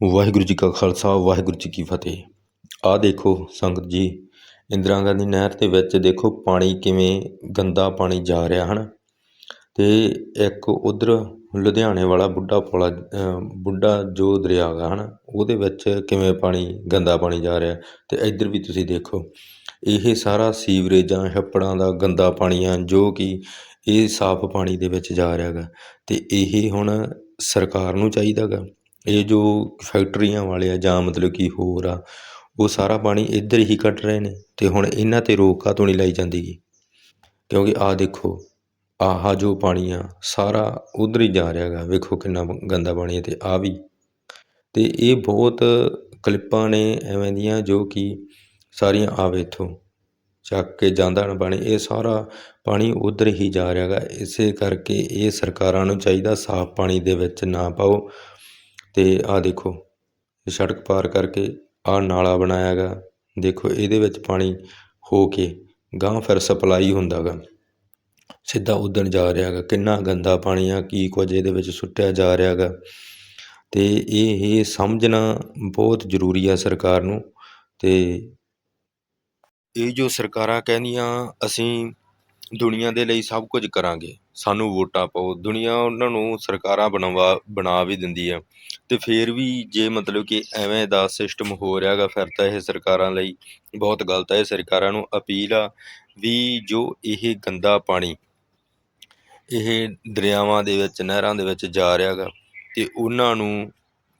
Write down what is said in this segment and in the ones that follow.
ਵਾਹਿਗੁਰੂ ਜੀ ਕਾ ਖਾਲਸਾ, ਵਾਹਿਗੁਰੂ ਜੀ ਕੀ ਫਤਿਹ। ਆਹ ਦੇਖੋ ਸੰਗਤ ਜੀ, ਇੰਦਰਾ ਗਾਂਧੀ ਨਹਿਰ ਦੇ ਵਿੱਚ ਦੇਖੋ ਪਾਣੀ ਕਿਵੇਂ ਗੰਦਾ ਪਾਣੀ ਜਾ ਰਿਹਾ, ਹਨ? ਅਤੇ ਇੱਕ ਉੱਧਰ ਲੁਧਿਆਣੇ ਵਾਲਾ ਬੁੱਢਾ ਪੋਲਾ ਬੁੱਢਾ ਜੋ ਦਰਿਆ ਹੈ ਨਾ ਉਹਦੇ ਵਿੱਚ ਕਿਵੇਂ ਪਾਣੀ, ਗੰਦਾ ਪਾਣੀ ਜਾ ਰਿਹਾ। ਅਤੇ ਇੱਧਰ ਵੀ ਤੁਸੀਂ ਦੇਖੋ, ਇਹ ਸਾਰਾ ਸੀਵਰੇਜਾਂ ਹੱਪੜਾਂ ਦਾ ਗੰਦਾ ਪਾਣੀ ਆ ਜੋ ਕਿ ਇਹ ਸਾਫ਼ ਪਾਣੀ ਦੇ ਵਿੱਚ ਜਾ ਰਿਹਾ ਗਾ। ਅਤੇ ਇਹ ਹੁਣ ਸਰਕਾਰ ਨੂੰ ਚਾਹੀਦਾ ਗਾ। ਇਹ ਜੋ ਫੈਕਟਰੀਆਂ ਵਾਲੇ ਆ ਜਾਂ ਮਤਲਬ ਕਿ ਹੋਰ ਆ, ਉਹ ਸਾਰਾ ਪਾਣੀ ਇੱਧਰ ਹੀ ਕੱਢ ਰਹੇ ਨੇ ਅਤੇ ਹੁਣ ਇਹਨਾਂ 'ਤੇ ਰੋਕ ਕਾਹਤੋਂ ਨਹੀਂ ਲਾਈ ਜਾਂਦੀ ਗੀ? ਕਿਉਂਕਿ ਆਹ ਦੇਖੋ, ਆਹ ਜੋ ਪਾਣੀ ਆ, ਸਾਰਾ ਉੱਧਰ ਹੀ ਜਾ ਰਿਹਾ ਗਾ, ਵੇਖੋ ਕਿੰਨਾ ਗੰਦਾ ਪਾਣੀ ਹੈ ਅਤੇ ਆਹ ਵੀ। ਅਤੇ ਇਹ ਬਹੁਤ ਕਲਿੱਪਾਂ ਨੇ ਐਵੇਂ ਦੀਆਂ ਜੋ ਕਿ ਸਾਰੀਆਂ ਆਵੇ ਇੱਥੋਂ ਚੱਕ ਕੇ ਜਾਂਦਾ ਨਾ ਪਾਣੀ, ਇਹ ਸਾਰਾ ਪਾਣੀ ਉੱਧਰ ਹੀ ਜਾ ਰਿਹਾ ਗਾ, ਇਸੇ ਕਰਕੇ ਇਹ ਸਰਕਾਰਾਂ ਨੂੰ ਚਾਹੀਦਾ ਸਾਫ਼ ਪਾਣੀ ਦੇ ਵਿੱਚ ਨਾ ਪਾਓ ਅਤੇ ਆਹ ਦੇਖੋ, ਸੜਕ ਪਾਰ ਕਰਕੇ ਆਹ ਨਾਲਾ ਬਣਾਇਆ ਗਾ ਦੇਖੋ, ਇਹਦੇ ਵਿੱਚ ਪਾਣੀ ਹੋ ਕੇ ਗਾਂਹ ਫਿਰ ਸਪਲਾਈ ਹੁੰਦਾ ਗਾ ਸਿੱਧਾ ਉੱਧਰ ਜਾ ਰਿਹਾ ਗਾ ਕਿੰਨਾ ਗੰਦਾ ਪਾਣੀ ਆ, ਕੀ ਕੁਝ ਇਹਦੇ ਵਿੱਚ ਸੁੱਟਿਆ ਜਾ ਰਿਹਾ ਗਾ ਅਤੇ ਇਹ ਇਹ ਸਮਝਣਾ ਬਹੁਤ ਜ਼ਰੂਰੀ ਆ ਸਰਕਾਰ ਨੂੰ। ਅਤੇ ਇਹ ਜੋ ਸਰਕਾਰਾਂ ਕਹਿੰਦੀਆਂ, ਅਸੀਂ ਦੁਨੀਆ ਦੇ ਲਈ ਸਭ ਕੁਝ ਕਰਾਂਗੇ। ਸਾਨੂੰ ਵੋਟਾਂ ਪਾਓ। ਦੁਨੀਆ ਉਹਨਾਂ ਨੂੰ ਸਰਕਾਰਾਂ ਬਣਵਾ, ਬਣਾ ਵੀ ਦਿੰਦੀ ਹੈ ਅਤੇ ਫਿਰ ਵੀ ਜੇ ਮਤਲਬ ਕਿ ਐਵੇਂ ਦਾ ਸਿਸਟਮ ਹੋ ਰਿਹਾ ਗਾ ਫਿਰ ਤਾਂ ਇਹ ਸਰਕਾਰਾਂ ਲਈ ਬਹੁਤ ਗਲਤ ਹੈ ਇਹ ਸਰਕਾਰਾਂ ਨੂੰ ਅਪੀਲ ਆ ਵੀ ਜੋ ਇਹ ਗੰਦਾ ਪਾਣੀ, ਇਹ ਦਰਿਆਵਾਂ ਦੇ ਵਿੱਚ, ਨਹਿਰਾਂ ਦੇ ਵਿੱਚ ਜਾ ਰਿਹਾ ਗਾ ਅਤੇ ਉਹਨਾਂ ਨੂੰ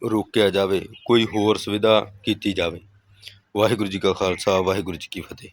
ਰੋਕਿਆ ਜਾਵੇ, ਕੋਈ ਹੋਰ ਸੁਵਿਧਾ ਕੀਤੀ ਜਾਵੇ। ਵਾਹਿਗੁਰੂ ਜੀ ਕਾ ਖਾਲਸਾ, ਵਾਹਿਗੁਰੂ ਜੀ ਕੀ ਫਤਿਹ।